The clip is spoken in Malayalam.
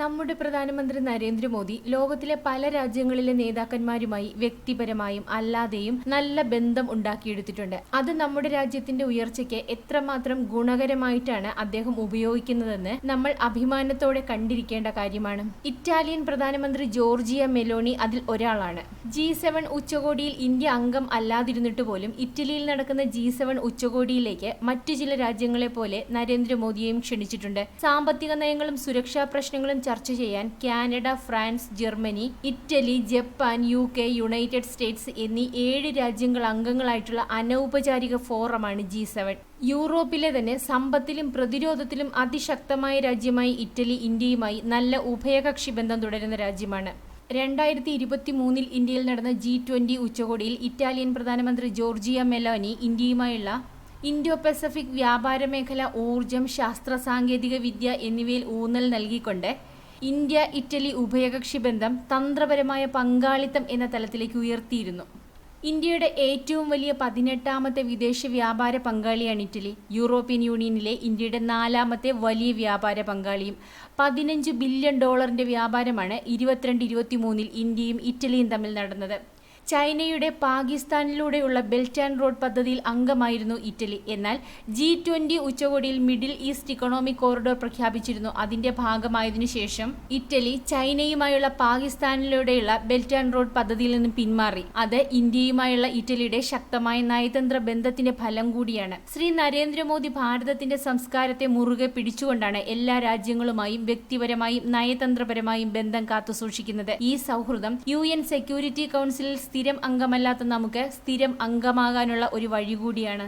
നമ്മുടെ പ്രധാനമന്ത്രി നരേന്ദ്രമോദി ലോകത്തിലെ പല രാജ്യങ്ങളിലെ നേതാക്കന്മാരുമായി വ്യക്തിപരമായും അല്ലാതെയും നല്ല ബന്ധം ഉണ്ടാക്കിയെടുത്തിട്ടുണ്ട്. അത് നമ്മുടെ രാജ്യത്തിന്റെ ഉയർച്ചയ്ക്ക് എത്രമാത്രം ഗുണകരമായിട്ടാണ് അദ്ദേഹം ഉപയോഗിക്കുന്നതെന്ന് നമ്മൾ അഭിമാനത്തോടെ കണ്ടിരിക്കേണ്ട കാര്യമാണ്. ഇറ്റാലിയൻ പ്രധാനമന്ത്രി ജോർജിയ മെലോണി അതിൽ ഒരാളാണ്. ജി സെവൻ ഉച്ചകോടിയിൽ ഇന്ത്യ അംഗം അല്ലാതിരുന്നിട്ട് പോലും ഇറ്റലിയിൽ നടക്കുന്ന ജി സെവൻ ഉച്ചകോടിയിലേക്ക് മറ്റു ചില രാജ്യങ്ങളെ പോലെ നരേന്ദ്രമോദിയെയും ക്ഷണിച്ചിട്ടുണ്ട്. സാമ്പത്തിക നയങ്ങളും സുരക്ഷാ പ്രശ്നങ്ങളും ചർച്ച ചെയ്യാൻ Canada France Germany Italy Japan U K United States എന്നീ ഏഴ് രാജ്യങ്ങൾ അംഗങ്ങളായിട്ടുള്ള അനൗപചാരിക ഫോറമാണ് ജി സെവൻ. യൂറോപ്പിലെ തന്നെ സമ്പത്തിലും പ്രതിരോധത്തിലും അതിശക്തമായ രാജ്യമായി ഇറ്റലി ഇന്ത്യയുമായി നല്ല ഉഭയകക്ഷി ബന്ധം തുടരുന്ന രാജ്യമാണ്. രണ്ടായിരത്തി ഇരുപത്തി മൂന്നിൽ ഇന്ത്യയിൽ നടന്ന ജി ട്വന്റി ഉച്ചകോടിയിൽ ഇറ്റാലിയൻ പ്രധാനമന്ത്രി ജോർജിയ മെലോനി ഇന്ത്യയുമായുള്ള ഇൻഡോ പസഫിക് വ്യാപാര മേഖല ഊർജം ശാസ്ത്ര സാങ്കേതിക വിദ്യ എന്നിവയിൽ ഊന്നൽ നൽകിക്കൊണ്ട് ഇന്ത്യ ഇറ്റലി ഉഭയകക്ഷി ബന്ധം തന്ത്രപരമായ പങ്കാളിത്തം എന്ന തലത്തിലേക്ക് ഉയർത്തിയിരുന്നു. ഇന്ത്യയുടെ ഏറ്റവും വലിയ പതിനെട്ടാമത്തെ വിദേശ വ്യാപാര പങ്കാളിയാണ് ഇറ്റലി. യൂറോപ്യൻ യൂണിയനിലെ ഇന്ത്യയുടെ നാലാമത്തെ വലിയ വ്യാപാര പങ്കാളിയും പതിനഞ്ച് ബില്യൺ ഡോളറിന്റെ വ്യാപാരമാണ് ഇരുപത്തിരണ്ട് ഇരുപത്തി മൂന്നിൽ ഇന്ത്യയും ഇറ്റലിയും തമ്മിൽ നടന്നത്. ചൈനയുടെ പാകിസ്ഥാനിലൂടെയുള്ള ബെൽറ്റ് ആൻഡ് റോഡ് പദ്ധതിയിൽ അംഗമായിരുന്നു ഇറ്റലി. എന്നാൽ ജി ട്വന്റി ഉച്ചകോടിയിൽ മിഡിൽ ഈസ്റ്റ് ഇക്കണോമിക് കോറിഡോർ പ്രഖ്യാപിച്ചിരുന്നു. അതിന്റെ ഭാഗമായതിനു ശേഷം ഇറ്റലി ചൈനയുമായുള്ള പാകിസ്ഥാനിലൂടെയുള്ള ബെൽറ്റ് ആൻഡ് റോഡ് പദ്ധതിയിൽ നിന്നും പിന്മാറി. അത് ഇന്ത്യയുമായുള്ള ഇറ്റലിയുടെ ശക്തമായ നയതന്ത്ര ബന്ധത്തിന്റെ ഫലം കൂടിയാണ്. ശ്രീ നരേന്ദ്രമോദി ഭാരതത്തിന്റെ സംസ്കാരത്തെ മുറുകെ പിടിച്ചുകൊണ്ടാണ് എല്ലാ രാജ്യങ്ങളുമായും വ്യക്തിപരമായും നയതന്ത്രപരമായും ബന്ധം കാത്തുസൂക്ഷിക്കുന്നത്. ഈ സൗഹൃദം യു എൻ സെക്യൂരിറ്റി കൗൺസിലിൽ സ്ഥിരം അംഗമല്ലാത്ത നമുക്ക് സ്ഥിരം അംഗമാകാനുള്ള ഒരു വഴി കൂടിയാണ്.